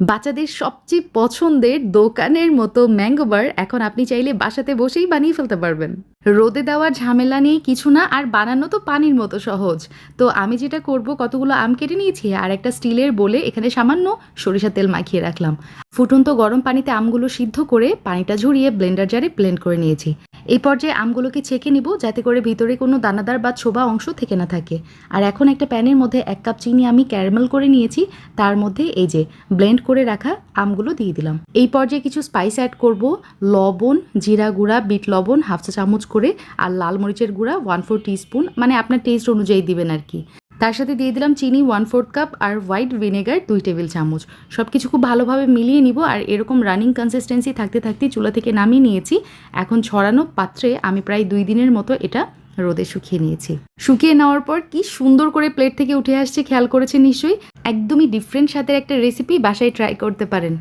বাচ্চাদের সবচেয়ে পছন্দের দোকানের মতো ম্যাঙ্গো বার এখন আপনি চাইলে বাসাতে বসেই বানিয়ে ফেলতে পারবেন। রোদে দেওয়ার ঝামেলা নেই, কিছু না, আর বানানো তো পানির মতো সহজ। তো আমি যেটা করব, কতগুলো আম কেটে নিয়েছি, আর একটা স্টিলের বলে এখানে সামান্য সরিষা তেল মাখিয়ে রাখলাম। ফুটন্ত গরম পানিতে আমগুলো সিদ্ধ করে পানিটা ঝরিয়ে ব্লেন্ডার জারে ব্লেন্ড করে নিয়েছি। এই পর্যায়ে আমগুলোকে ছেঁকে নিব যাতে করে ভিতরে কোনো দানাদার বা ছোবা অংশ থেকে না থাকে। আর এখন একটা প্যানের মধ্যে এক কাপ চিনি আমি ক্যারামেল করে নিয়েছি। তার মধ্যে এই যে ব্লেন্ড করে রাখা আমগুলো দিয়ে দিলাম। এই পর্যায়ে কিছু স্পাইস অ্যাড করব, লবণ, জিরা গুঁড়া, বিট লবণ, হাফ চা চামচ করে, আর লাল মরিচের গুঁড়া ওয়ান ফোর টিস্পুন মানে আপনার টেস্ট অনুযায়ী দিবেন আর কি। তার সাথে দিয়ে দিলাম চিনি ওয়ান ফোর্থ কাপ আর হোয়াইট ভিনেগার দুই টেবিল চামচ। সব কিছু খুব ভালোভাবে মিলিয়ে নিব আর এরকম রানিং কনসিস্টেন্সি থাকতে থাকতে চুলা থেকে নামিয়ে নিয়েছি। এখন ছড়ানো পাত্রে আমি প্রায় দুই দিনের মতো এটা রোদে শুকিয়ে নিয়েছি। শুকিয়ে নেওয়ার পর কি সুন্দর করে প্লেট থেকে উঠে আসছে, খেয়াল করেছে নিশ্চয়ই? একদমই ডিফারেন্ট স্বাদের একটা রেসিপি বাসায় ট্রাই করতে পারেন।